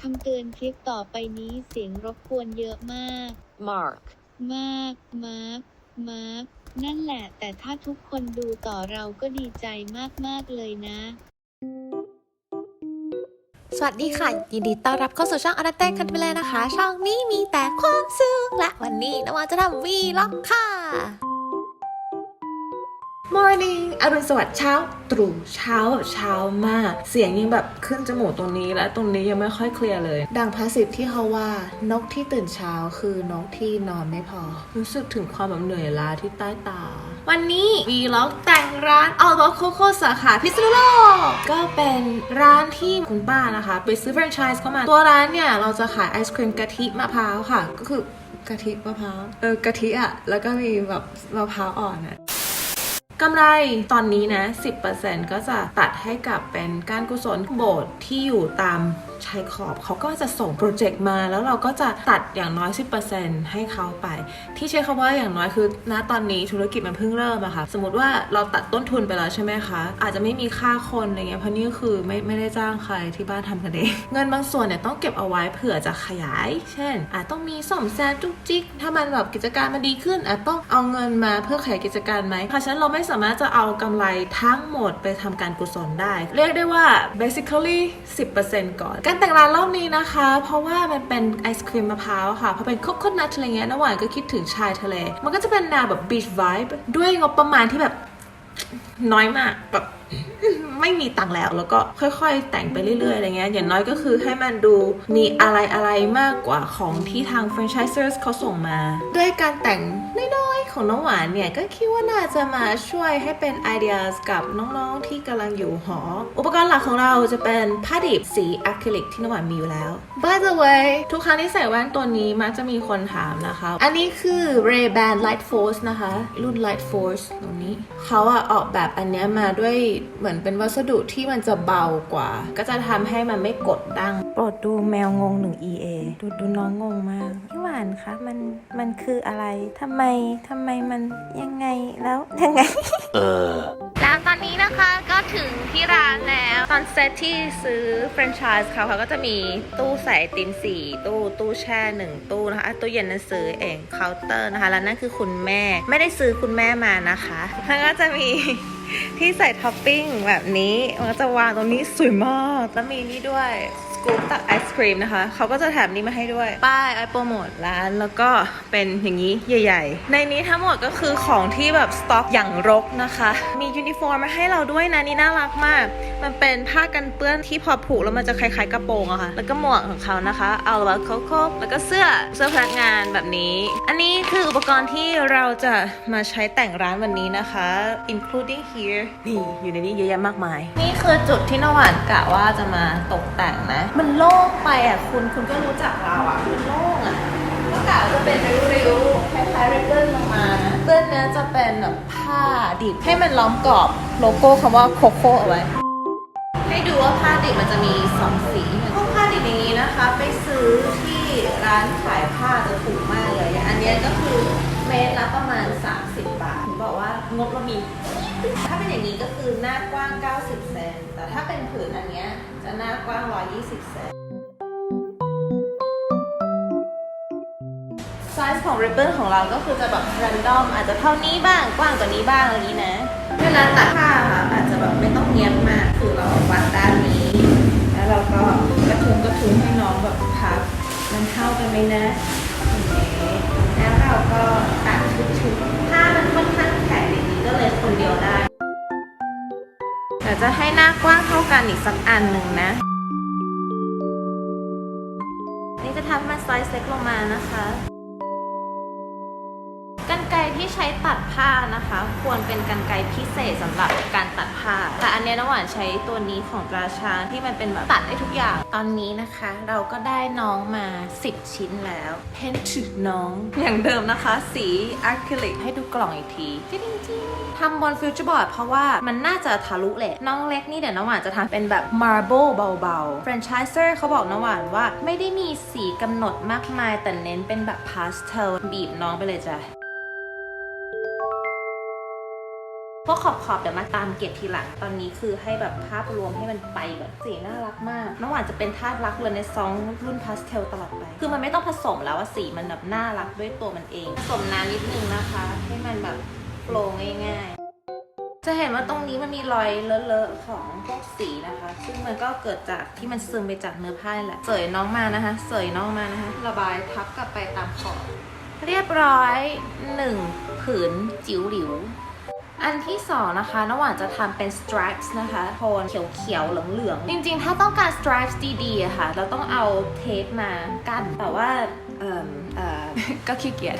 คำเตือนคลิปต่อไปนี้เสียงรบกวนเยอะมาก Mark. มาก มาร์คมาร์คนั่นแหละ แต่ถ้าทุกคนดูต่อเราก็ดีใจมาก ๆ เลยนะ สวัสดีค่ะ ยินดีต้อนรับเข้าสู่ช่องอนันแตงคันไปเลยนะคะ ช่องนี้มีแต่ความสุขและวันนี้นว่าจะทำวีล็อกค่ะ Morning อรุณสวัสดิ์เช้าตรู่เช้าแบบเช้ามาก เสียงยังแบบขึ้นจมูกตรงนี้และตรงนี้ยังไม่ค่อยเคลียร์เลย ดังพาสิทที่เขาว่านกที่ตื่นเช้าคือนกที่นอนไม่พอ รู้สึกถึงความแบบเหนื่อยล้าที่ใต้ตา วันนี้วีล็อกแต่งร้านออลโคโค่สาขาพิษณุโลกก็เป็นร้านที่คุณป้านะคะไปซื้อแฟรนไชส์เข้ามา ตัวร้านเนี่ยเราจะขายไอศครีมกะทิมะพร้าวค่ะ ก็คือกะทิมะพร้าวเออกะทิอะแล้วก็มีแบบมะพร้าวอ่อนอะ กำไรตอนนี้นะ 10%ก็จะตัดให้กับเป็นการกุศลโบสถ์ที่อยู่ตาม ชายขอบเขาก็จะส่งโปรเจกต์มา แล้วเราก็จะตัดอย่างน้อย 10%ให้เขาไป ที่ใช้คำว่าอย่างน้อยคือณตอนนี้ธุรกิจมันเพิ่งเริ่มอะค่ะ สมมติว่าเราตัดต้นทุนไปแล้วใช่ไหมคะ อาจจะไม่มีค่าคนอะไรเงี้ยเพราะนี่คือไม่ไม่ได้จ้างใครที่บ้านทำกันเองเงินบางส่วนเนี่ยต้องเก็บเอาไว้เผื่อจะขยาย เช่นอาจต้องมีซ่อมแซมจุกจิกถ้ามันแบบกิจการมันดีขึ้นอาจต้องเอาเงินมาเพื่อขยายกิจการไหมเพราะฉะนั้นเราไม่สามารถจะเอากำไรทั้งหมดไปทำการกุศลได้ เรียกได้ว่า basically 10%ก่อนการแต่งร้านรอบนี้นะคะ เพราะว่ามันเป็นไอศครีมมะพร้าวค่ะพอเป็นโคโคนัทอะไรเงี้ยน้ำหวานก็คิดถึงชายทะเล มันก็จะเป็นแนวแบบบีชไวบ์ด้วยงบประมาณที่แบบน้อยมากแบบ ไม่มีตังค์แล้ว แล้วก็ค่อยๆ แต่งไปเรื่อยๆอะไรเงี้ยอย่างน้อยก็คือให้มันดูมีอะไรอะไรๆมากกว่าของที่ทาง franchisers เขาส่งมา ด้วยการแต่งน้อยๆของน้องหวานเนี่ย ก็คิดว่าน่าจะมาช่วยให้เป็นไอเดียกับน้องๆที่กำลังอยู่หอ อุปกรณ์หลักของเราจะเป็นผ้าดิบสีอะคริลิกที่น้องหวานมีอยู่แล้ว By the way ทุกครั้งที่ใส่แว่นตัวนี้มักจะมีคนถามนะคะ อันนี้คือ Ray-Ban Light Force นะคะ รุ่น Light Force ตรงนี้ เขาอะออกแบบอันเนี้ยมาด้วยเหมือนเป็นวัสดุที่มันจะเบากว่า ก็จะทำให้มันไม่กดดังโปรดดูแมวงงหนึ่ง EA ดูดูน้องงงมากพี่หวานคะมันมันคืออะไรทำไมทำไมมันยังไงแล้วยังไง Uh. แล้ว ตอนนี้นะคะก็ถึงที่ร้านแล้ว ตอนเซตที่ซื้อแฟรนไชส์เขาเขาก็จะมีตู้ใส่ติมสี่ตู้ตู้แช่หนึ่งตู้นะคะตู้เย็นนั้นซื้อเองเคาน์เตอร์นะคะ แล้วนั่นคือคุณแม่ไม่ได้ซื้อคุณแม่มานะคะแล้วก็จะมีที่ใส่ท็อปปิ้งแบบนี้มันก็จะวางตรงนี้สวยมากแล้วมีนี่ด้วย กู๊ปตักไอศครีมนะคะ เขาก็จะแถมนี้มาให้ด้วย ป้ายไอโปรโมทร้านแล้วก็เป็นอย่างนี้ใหญ่ ๆ ในนี้ทั้งหมดก็คือของที่แบบสต็อกอย่างรกนะคะ มียูนิฟอร์มมาให้เราด้วยนะนี่น่ารักมาก มันเป็นผ้ากันเปื้อนที่พอผูกแล้วมันจะคล้ายๆกระโปรงอะค่ะ แล้วก็หมวกของเขานะคะ เอาละโคโค่แล้วก็เสื้อเสื้อพนักงานแบบนี้ อันนี้คืออุปกรณ์ที่เราจะมาใช้แต่งร้านวันนี้นะคะ including here นี่อยู่ในนี้เยอะแยะมากมาย นี่คือจุดที่นหวานกะว่าจะมาตกแต่งนะมันโล่งไปอะคุณคุณก็รู้จักเราอะมันโล่งอะก็กะว่าจะเป็นริ้วๆคล้ายๆริบบิ้นลงมานะเบิ้นเนี้ยจะเป็นแบบผ้าดิบให้มันล้อมกรอบโลโก้คำว่าโคโค่เอาไว้ ให้ดูว่าผ้าดิบมันจะมีสองสีพวกผ้าดิบอย่างนี้นะคะ ไปซื้อที่ร้านขายผ้าจะถูกมากเลย อันนี้ก็คือเมตรละประมาณ 30 บาทถึงบอกว่างบเรามีถ้าเป็นอย่างนี้ก็คือหน้ากว้าง 90 เซนแต่ถ้าเป็นผืนอันเนี้ย จะหน้ากว้าง 120 เซนไซส์ของริบบิ้นของเราก็คือจะแบบแรนดอมอาจจะเท่านี้บ้างกว้างกว่านี้บ้างอะไรนี้นะเวลาตัดผ้าค่ะอาจจะแบบไม่ต้องเนียบมากคือเราวัดด้านนี้ แล้วเราก็กระทุ้งกระทุ้งให้น้องแบบพับมันเข้ากันไหมนะ ดี๋ยวจะให้หน้ากว้างเท่ากันอีกสักอันหนึ่งนะ นี่จะทำให้มันไซส์เล็กลงมานะคะ ใช้ตัดผ้านะคะ ควรเป็นกันไกรพิเศษสำหรับการตัดผ้า แต่อันนี้น้ำหวานใช้ตัวนี้ของตราชาที่มันเป็นแบบตัดได้ทุกอย่าง ตอนนี้นะคะ เราก็ได้น้องมา 10 ชิ้นแล้วเพนถึกน้องอย่างเดิมนะคะ สีอะคริลิกให้ดูกล่องอีกทีจริงจริงทำบนฟิวเจอร์บอร์ดเพราะว่ามันน่าจะทะลุแหละ น้องเล็กนี่เดี๋ยวน้ำหวานจะทำเป็นแบบ marble เบาๆ franchiser เขาบอกน้ำหวานว่าไม่ได้มีสีกำหนดมากมาย แต่เน้นเป็นแบบ pastel บีบน้องไปเลยจ้ะ วกขอบขอบเดี๋ยวมาตามเก็บทีหลัง ตอนนี้คือให้แบบภาพรวมให้มันไปแบบสีน่ารักมากน้องหวานจะเป็นทาสรักเลยในซองรุ่นพาสเทลตลอดไป คือมันไม่ต้องผสมแล้วว่าสีมันแบบน่ารักด้วยตัวมันเอง ผสมน้ำนิดนึงนะคะ ให้มันแบบโฟลว์ง่ายๆ จะเห็นว่าตรงนี้มันมีรอยเลอะๆของพวกสีนะคะ ซึ่งมันก็เกิดจากที่มันซึมไปจากเนื้อผ้าแหละ เสยน้องมานะคะ เสยน้องมานะคะ ระบายทับกลับไปตามขอบ เรียบร้อยหนึ่งผืนจิ๋วหลิว อันที่สองนะคะน้องหวานจะทำเป็น stripes นะคะโทนเขียวๆเหลืองๆ จริงๆ ถ้าต้องการ stripes ดีๆอะค่ะ เราต้องเอาเทปมากั้นแต่ว่าเอ่อเอ่อก็ขี้เกียจ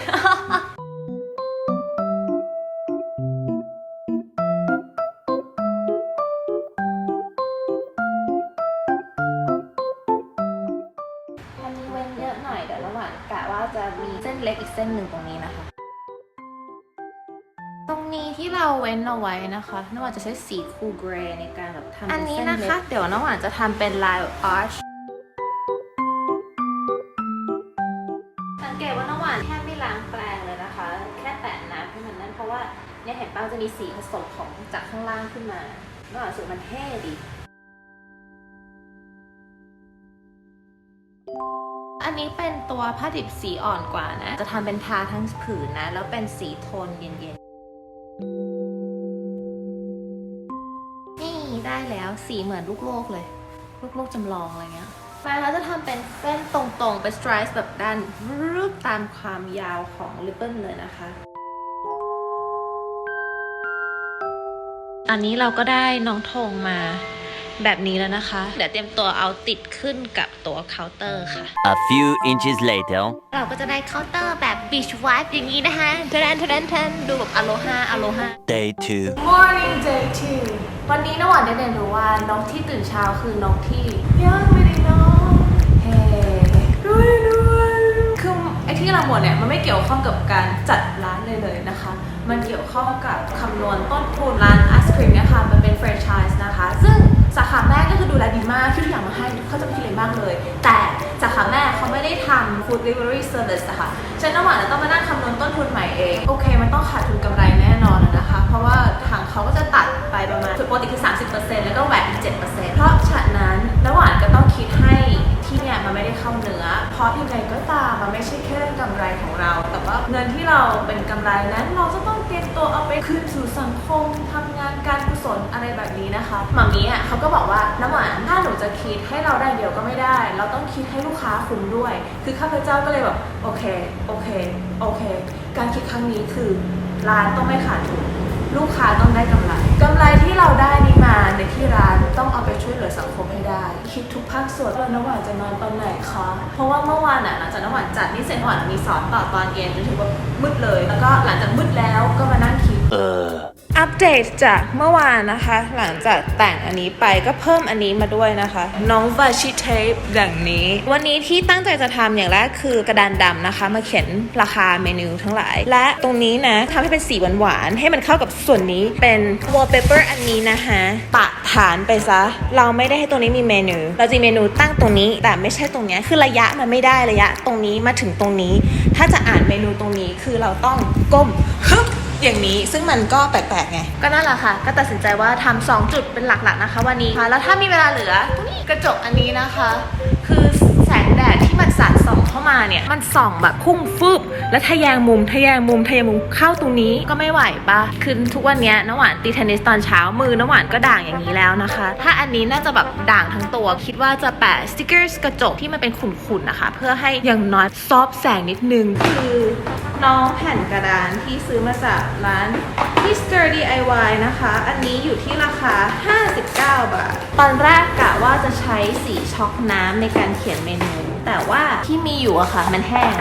มันเว้นเยอะหน่อยเดี๋ยวระหว่างกะว่าจะมีเส้นเล็กอีกเส้นหนึ่งตรงนี้ เราเว้นเอาไว้นะคะน้องหวานจะใช้สีคูลเกรย์ในการแบบทำอัเป็นนนี้เส้นนะเล็คะกเดี๋ยวน้องหวานจะทำเป็นลายอาร์ชสังเกตว่าน้องหวานแทบไม่ล้างแปรงเลยนะคะ แค่แตะน้ำให้มันนั่นเพราะว่าเนี่ยเห็นป้าจะมีสีผสมของจากข้างล่างขึ้นมาน้องหวานรู้สึกมันเท่ดีอันนี้เป็นตัวผ้าดิบสีอ่อนกว่านะ จะทำเป็นทาทั้งผืนนะ แล้วเป็นสีโทนเย็นๆ แล้วสีเหมือนลูกโลกเลย ลูกโลกจำลองอะไรเงี้ยมาแล้วจะทำเป็นเส้นตรงๆ เป็นสไตรส์แบบด้านรูปตามความยาวของริบเบิ้นเลยนะคะตอนนี้เราก็ได้น้องธงมา แบบนี้แล้วนะคะ เดี๋ยวเตรียมตัวเอาติดขึ้นกับตัวเคาน์เตอร์ค่ะ A few inches later. เราก็จะได้เคาน์เตอร์แบบบีชไวท์อย่างนี้นะคะเทนเทนเทนดูแบบอโลฮาอโลฮา Day 2. Morning day two วันนี้น้องหวานได้เรียนรู้ว่านกที่ตื่นเช้าคือนกที่ยังไม่ได้นอนเฮ้ด้วยด้วยคือไอ้ที่เราหมดเนี่ยมันไม่เกี่ยวข้องกับการจัดร้านเลยเลยนะคะ มันเกี่ยวข้องกับคำนวณต้นทุนร้านไอศครีมเนี่ยค่ะมันเป็นแฟรนไชส์นะคะ ซึ่ง สาขาแม่ก็คือดูแลดีมากที่ทุกอย่างมาให้เขาจะไม่คิดอะไรมากเลย แต่สาขาแม่เขาไม่ได้ทำ food delivery service อะค่ะฉะนั้นน้องหวานต้องมานั่งคำนวณต้นทุนใหม่เอง โอเค มันต้องขาดทุนกำไรแน่นอนนะคะ เพราะว่าทางเขาก็จะตัดไปประมาณปกติคือ 30%แล้วก็แหวนอีก7%เพราะฉะนั้นน้ำหว่านก็ต้องคิดให้ที่เนี่ยมันไม่ได้เข้าเนื้อ เพราะยังไงก็ตามมันไม่ใช่แค่เรื่องกำไรของเรา แต่ว่าเงินที่เราเป็นกำไรนั้นเราจะต้องเตรียมตัวเอาไปคืนสู่สังคมทำงา นอะไรแบบนี้นะคะหมามีอะเขาก็บอกว่าน้ำหวานถ้าหนูจะคิดให้เราได้เดียวก็ไม่ได้ เราต้องคิดให้ลูกค้าคุ้มด้วย คือข้าพเจ้าก็เลยแบบโอเคโอเคโอเค การคิดครั้งนี้คือร้านต้องไม่ขาดทุนลูกค้าต้องได้กำไรกำไรที่เราได้นี้มาในที่ร้านต้องเอาไปช่วยเหลือสังคมให้ได้ คิดทุกภาคส่วนแล้วน้ำหวานจะนอนตอนไหนคะ เพราะว่าเมื่อวานอะหลังจากน้ำหวานจัดนี่เสร็จน้ำหวานมีสอนต่อตอนเย็นจนถึงว่ามืดเลย แล้วก็หลังจากมืดแล้วก็มานั่งคิด Uh. อั อัปเดตจากเมื่อวานนะคะ หลังจากแต่งอันนี้ไปก็เพิ่มอันนี้มาด้วยนะคะ น้องวาชิเทปอย่างนี้ วันนี้ที่ตั้งใจจะทำอย่างแรกคือกระดานดำนะคะ มาเขียนราคาเมนูทั้งหลาย และตรงนี้นะทำให้เป็นสีหวานๆให้มันเข้ากับส่วนนี้เป็น wallpaper อันนี้นะคะปะฐานไปซะ เราไม่ได้ให้ตรงนี้มีเมนู เราจะมีเมนูตั้งตรงนี้ แต่ไม่ใช่ตรงนี้คือระยะมันไม่ได้ระยะ ตรงนี้มาถึงตรงนี้ ถ้าจะอ่านเมนูตรงนี้คือเราต้องก้มฮึบ อย่างนี้ซึ่งมันก็แปลกๆไง ก็นั่นแหละค่ะ ก็ตัดสินใจว่าทำสองจุดเป็นหลักๆนะคะ วันนี้ค่ะแล้วถ้ามีเวลาเหลือตรงนี้กระจกอันนี้นะคะ คือแสงแดดที่มันสาดส่องเข้ามาเนี่ย มันส่องแบบพุ่งฟืบแล้วทะแยงมุมทะแยงมุมทะแยงมุมเข้าตรงนี้ก็ไม่ไหวปะคือทุกวันเนี้ยน้ำหวานตีเทนนิสตอนเช้ามือน้ำหวานก็ด่างอย่างนี้แล้วนะคะ ถ้าอันนี้น่าจะแบบด่างทั้งตัว คิดว่าจะแปะสติกเกอร์กระจกที่มันเป็นขุ่นๆนะคะ เพื่อให้อย่างน้อยซอฟแสงนิดนึงคือ น้องแผ่นกระดานที่ซื้อมาจากร้าน Mr. DIY นะคะ อันนี้อยู่ที่ราคา 59 บาท ตอนแรกกะว่าจะใช้สีช็อกน้ำในการเขียนเมนู แต่ว่าที่มีอยู่อะค่ะ มันแห้ง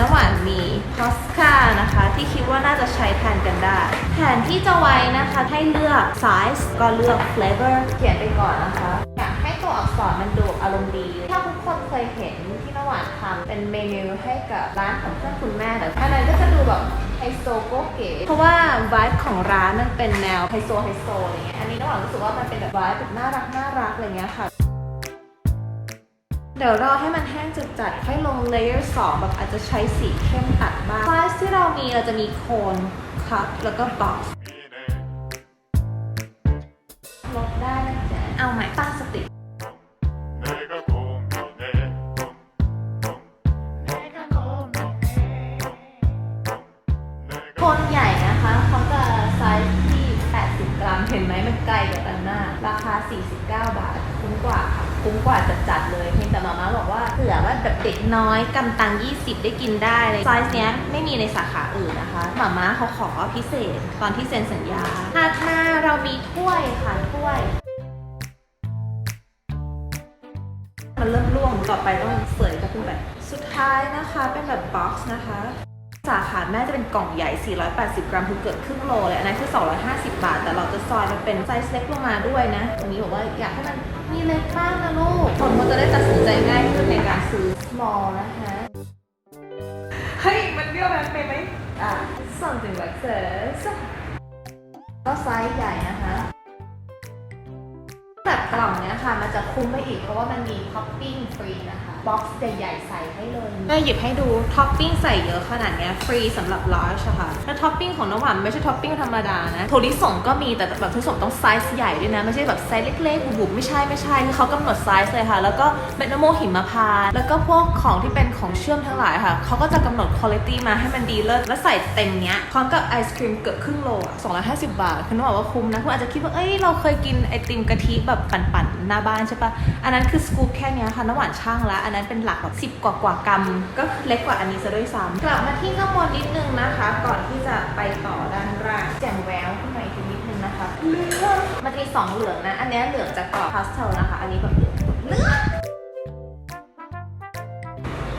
ระหว่างมีพอสคานะคะ ที่คิดว่าน่าจะใช้แทนกันได้ แผนที่จะไว้นะคะให้เลือก size ก็เลือก flavor เขียนไปก่อนนะคะ อยากให้ตัวอักษรมันดูอารมณ์ดี ถ้าทุกคนเคยเห็น เป็นเมนูให้กับร้านของเพื่อนคุณแม่แต่อันนั้นก็จะดูแบบไฮโซโกเก๋เพราะว่าวายของร้านมันเป็นแนวไฮโซไฮโซอะไรเงี้ยอันนี้น้องหวังรู้สึกว่ามันเป็นแบบวายแบบน่ารักน่ารักอะไรเงี้ยค่ะเดี๋ยวรอให้มันแห้งจัดจัดค่อยลงเลเยอร์สองแบบอาจจะใช้สีเข้มตัดบ้างฟลาสที่เรามีเราจะมีโคนคัพแล้วก็บ็อกซ์ลบได้นะจ๊ะเอาใหม่ คุ้มกว่าจัดๆเลยเพียงแต่มาม่าบอกว่าเผื่อว่าแบบเด็กน้อยกำตัง 20 ได้กินได้เลยไซส์เนี้ยไม่มีในสาขาอื่นนะคะมาม่าเขาขอพิเศษตอนที่เซ็นสัญญาถัดมาเรามีถ้วยค่ะถ้วยมันเริ่มร่วงต่อไปต้องเสยกันขึ้นไป สุดท้ายนะคะเป็นแบบบ็อกซ์นะคะ สาขาแม่จะเป็นกล่องใหญ่ 480 กรัมคือเกือบครึ่งโลเลย อันนั้นคือ 250 บาท แต่เราจะซอยมันเป็นไซส์เล็กลงมาด้วยนะ ตรงนี้บอกว่าอยากให้มันมีเล็กบ้างนะลูกคนเขาจะได้ตัดสินใจง่ายขึ้นในการซื้อ small นะคะ เฮ้ย มันเรียกมันไปไหมอะ something like this ก็ไซส์ใหญ่นะคะแบบกล่องเนี้ยค่ะ มันจะคุ้มไปอีกเพราะว่ามันมีท็อปปิ้งฟรีนะคะ บ็อกซ์ใหญ่ๆใส่ให้เลย แม่หยิบให้ดูท็อปปิ้งใส่เยอะขนาดเนี้ยฟรีสำหรับลาร์ชค่ะ แล้วท็อปปิ้งของน้ำหวานไม่ใช่ท็อปปิ้งธรรมดานะโทริส่งก็มีแต่แบบโทริส่งต้องไซส์ใหญ่ด้วยนะ ไม่ใช่แบบไซส์เล็กๆบุบๆไม่ใช่ไม่ใช่คือเขากำหนดไซส์เลยค่ะ แล้วก็เม็ดมะม่วงหิมพานต์แล้วก็พวกของที่เป็นของเชื่อมทั้งหลายค่ะเขาก็จะกำหนดคุณภาพมาให้มันดีเลิศแล้วใส่เต็มเนี้ยพร้อมกับไอศครีมเกือบครึ่งโลอะ250 บาทคือน้องบอกว่าคุ้มนะคุณอาจจะคิดว่าเอ้ยเราเคยกินไอติมกะทิแบบปั่นๆหน้าบ้านใช่ปะอันนั้นคือสกู๊ปแค่เนี้ยค่ะน้ำหวานช่างล้วอันนั้นเป็นหลักแบบ10กว่ากว่ากรัม ก็เล็กกว่าอันนี้ซะด้วยซ้ำกลับมาที่ข้างบนนิดนึงนะคะ ก่อนที่จะไปต่อด้านล่างแจ่มแววขึ้นมาอีกนิดนึงนะคะเหลืองมันมีสองเหลืองนะ อันนี้เหลืองจากกรอบพาสเทลนะคะ อันนี้แบบเหลืองเหลือง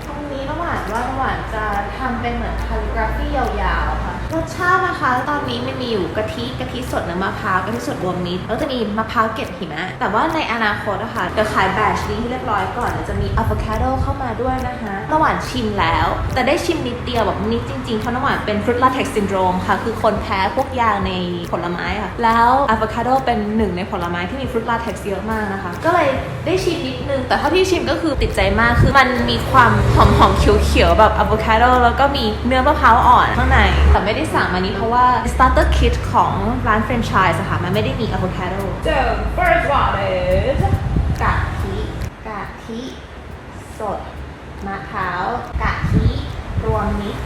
ตรงนี้ระหว่างว่าระหว่างจะทำเป็นเหมือนคาลิกราฟียาวๆค่ะ รสชาตินะคะ ตอนนี้ไม่มีอยู่กะทิกะทิสดน้ำมะพร้าวกะทิสดรวมมิตรแล้วจะมีมะพร้าวเกล็ดหิมะ แต่ว่าในอนาคตอะคะจะขายแบชนี้ที่เรียบร้อยก่อนเดี๋ยวจะมีอะโวคาโดเข้ามาด้วยนะคะระหว่างชิมแล้ว แต่ได้ชิมนิดเดียวแบบนิดจริงๆเพราะระหว่างเป็นฟรุตลาเท็กซินโดรมค่ะ คือคนแพ้พวกยางในผลไม้ค่ะ แล้วอะโวคาโดเป็นหนึ่งในผลไม้ที่มีฟรุตลาเท็กซ์เยอะมากนะคะ ก็เลยได้ชิมนิดนึง แต่ถ้าที่ชิมก็คือติดใจมาก คือมันมีความหอมหอมๆเขียวๆแบบอะโวคาโดแล้วก็มีเนื้อมะพร้าวอ่อนข้างใน แต่ไม่ได้สั่งมานี้เพราะว่า starter kit ของร้านแฟรนไชส์อะค่ะมันไม่ได้มีอะโวคาโด The first one is กะทิกะทิสดมะพร้าวกะทิรวมมิตร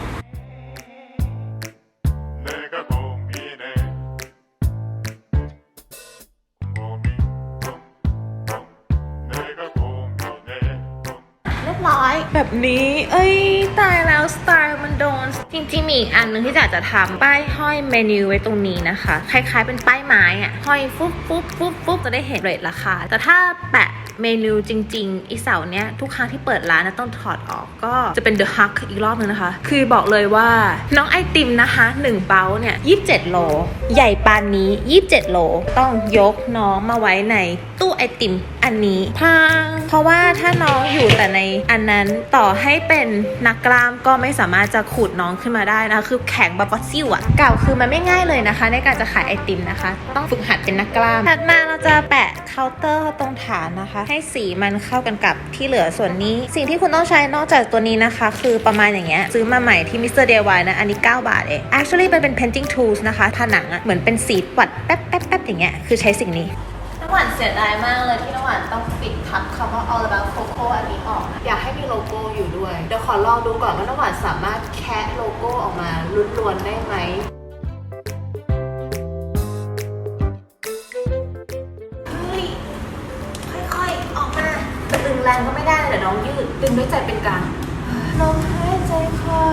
แบบนี้ เอ้ย ตายแล้วสไตล์มันโดน จริงๆมีอีกอันหนึ่งที่อยากจะทำป้ายห้อยเมนูไว้ตรงนี้นะคะ คล้ายๆเป็นป้ายไม้อะห้อยฟุ๊บฟุ๊บฟุ๊บฟุ๊บจะได้เห็นเรทราคา แต่ถ้าแปะเมนูจริง ๆ อีเสาเนี้ย ทุกครั้งที่เปิดร้านนะต้องถอดออกก็จะเป็น The Hug อีกรอบนึงนะคะ คือบอกเลยว่าน้องไอติมนะคะ 1 เป้าเนี่ย27 โล ใหญ่ปานนี้ 27 โล ต้องยกน้องมาไว้ในตู้ไอติมอันนี้พัง เพราะว่าถ้าน้องอยู่แต่ในอันนั้นต่อให้เป็นนักกล้ามก็ไม่สามารถจะขูดน้องขึ้นมาได้นะคือแข็งแบบฟอสซิลอะเก่าคือมันไม่ง่ายเลยนะคะ ในการจะขายไอติมนะคะ ต้องฝึกหัดเป็นนักกล้ามถัดมาเราจะแปะเคาน์เตอร์ตรงฐานนะคะ ให้สีมันเข้ากันกับที่เหลือส่วนนี้ สิ่งที่คุณต้องใช้นอกจากตัวนี้นะคะ คือประมาณอย่างเงี้ยซื้อมาใหม่ที่มิสเตอร์เดวายนะอันนี้ 9 บาทเอง actually มันเป็น painting tools นะคะผนังอะเหมือนเป็นสีปัดแป๊บแป๊บแป๊บอย่างเงี้ยคือใช้สิ่งนี้ น้ำหวานเสียดายมากเลยที่น้ำหวานต้องปิดทับคำว่า all about coco อันนี้ออกนะอยากให้มีโลโก้อยู่ด้วย เดี๋ยวขอลองดูก่อนว่าน้ำหวานสามารถแคะโลโก้ออกมาล้วนๆได้ไหมเฮ้ยค่อยๆ ออกมาแต่ดึงแรงก็ไม่ได้เดี๋ยวน้องยืด ดึงด้วยใจเป็นกลางลมหายใจเข้า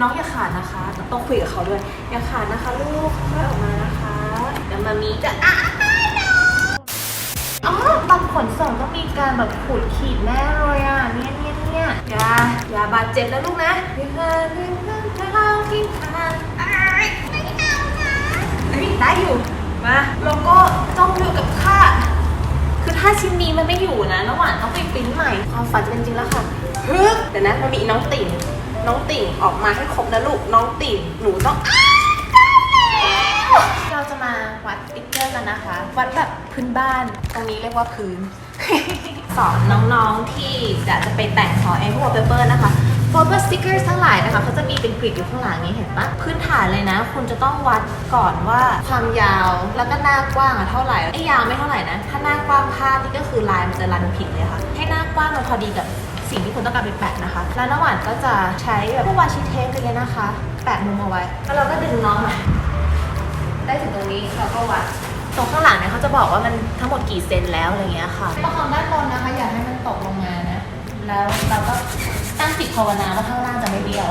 น้องอย่าขาดนะคะ ต้องคุยกับเขาด้วย อย่าขาดนะคะลูกค่อยออกมานะคะเดี๋ยวมามีจะอะอ๋อตอนขนส่งต้องมีการแบบขูดขีดแน่เลยอะเนี่ยเนี่ยเนี่ยอย่าอย่าบาดเจ็บนะลูกนะเพื่อนเพื่อนเพื่อนเธอเล่าที่ทางอ้ายไม่เอานะเฮ้ยได้อยู่มาโลโก้ต้องอยู่กับข้าคือถ้าชิ้นนี้มันไม่อยู่นะระหว่างต้องไปปริ้นใหม่ความฝันเป็นจริงแล้วค่ะฮึบเดี๋ยวนะมันมีน้องติ่ง น้องติ่งออกมาให้ครบนะลูก น้องติ่งหนูต้องเราจะมาวัดติ๊กเกอร์กันนะคะ วัดแบบพื้นบ้าน ตรงนี้เรียกว่าพื้น สอนน้องๆที่จะจะไปแต่งขอเองพวกเปเปอร์นะคะโฟลเดอร์สติ๊กเกอร์ทั้งหลายนะคะเขาจะมีเป็นกริดอยู่ข้างหลังนี้เห็นปะพื้นฐานเลยนะ คุณจะต้องวัดก่อนว่าความยาวแล้วก็หน้ากว้างอะเท่าไหร่ไอ้ยาวไม่เท่าไหร่นะ ถ้าหน้ากว้างภาพนี่ก็คือลายมันจะรันผิดเลยค่ะ ให้หน้ากว้างมันพอดีกับ สิ่งที่คุณต้องการไปแปะนะคะ แล้วน้ำหวานก็จะใช้แบบพวกวาชิเทปอะไรเงี้ยนะคะ แปะมุมเอาไว้ แล้วเราก็ดึงน้องมาได้ถึงตรงนี้เราก็วัดตรงข้างหลังเนี่ยเขาจะบอกว่ามันทั้งหมดกี่เซนแล้วอะไรเงี้ยค่ะประคองด้านบนนะคะ อย่าให้มันตกลงมานะ แล้วเราก็ตั้งจิตภาวนาว่าข้างล่างจะไม่เบี้ยว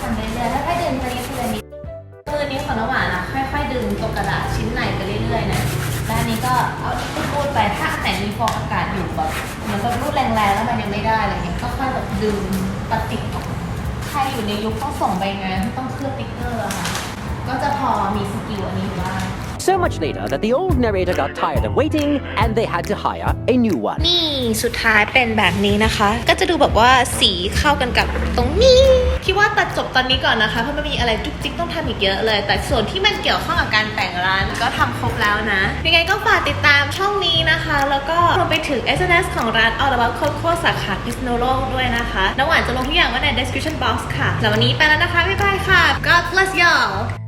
ทำเรื่อยๆแล้วค่อยๆดึงไปเรื่อยๆมือนี้ของน้ำหวานอะค่อยๆดึงตรงกระดาษชิ้นในไปเรื่อยๆนะ แล้วอันนี้ก็เอาที่รูดไปถ้าอันไหนมีฟองอากาศอยู่แบบเหมือนกับรูดแรงๆแล้วมันยังไม่ได้อะไรเงี้ยก็ค่อยแบบดึงปฏิกออกใครอยู่ในยุคต้องส่งใบงานที่ต้องเคลือบติ๊กเกอร์ค่ะ ก็จะพอมีสกิลอันนี้อยู่บ้าง So much later that the old narrator got tired of waiting and they had to hire a new one. นี่สุดท้ายเป็นแบบนี้นะคะ ก็จะดูแบบว่าสีเข้ากันกับตรงนี้ คิดว่าตัดจบตอนนี้ก่อนนะคะ เพราะมันมีอะไรจุกจิกต้องทำอีกเยอะเลย แต่ส่วนที่มันเกี่ยวข้องกับการแต่งร้านก็ทำครบแล้วนะ ยังไงก็ฝากติดตามช่องนี้นะคะ แล้วก็รวมไปถึง SNS ของร้าน All About Coco สาขาพิษณุโลกด้วยนะคะ น้ำหวานจะลงทุกอย่างไว้ใน description box ค่ะ แล้ววันนี้ไปแล้วนะคะ บ๊ายบายค่ะ God bless y'all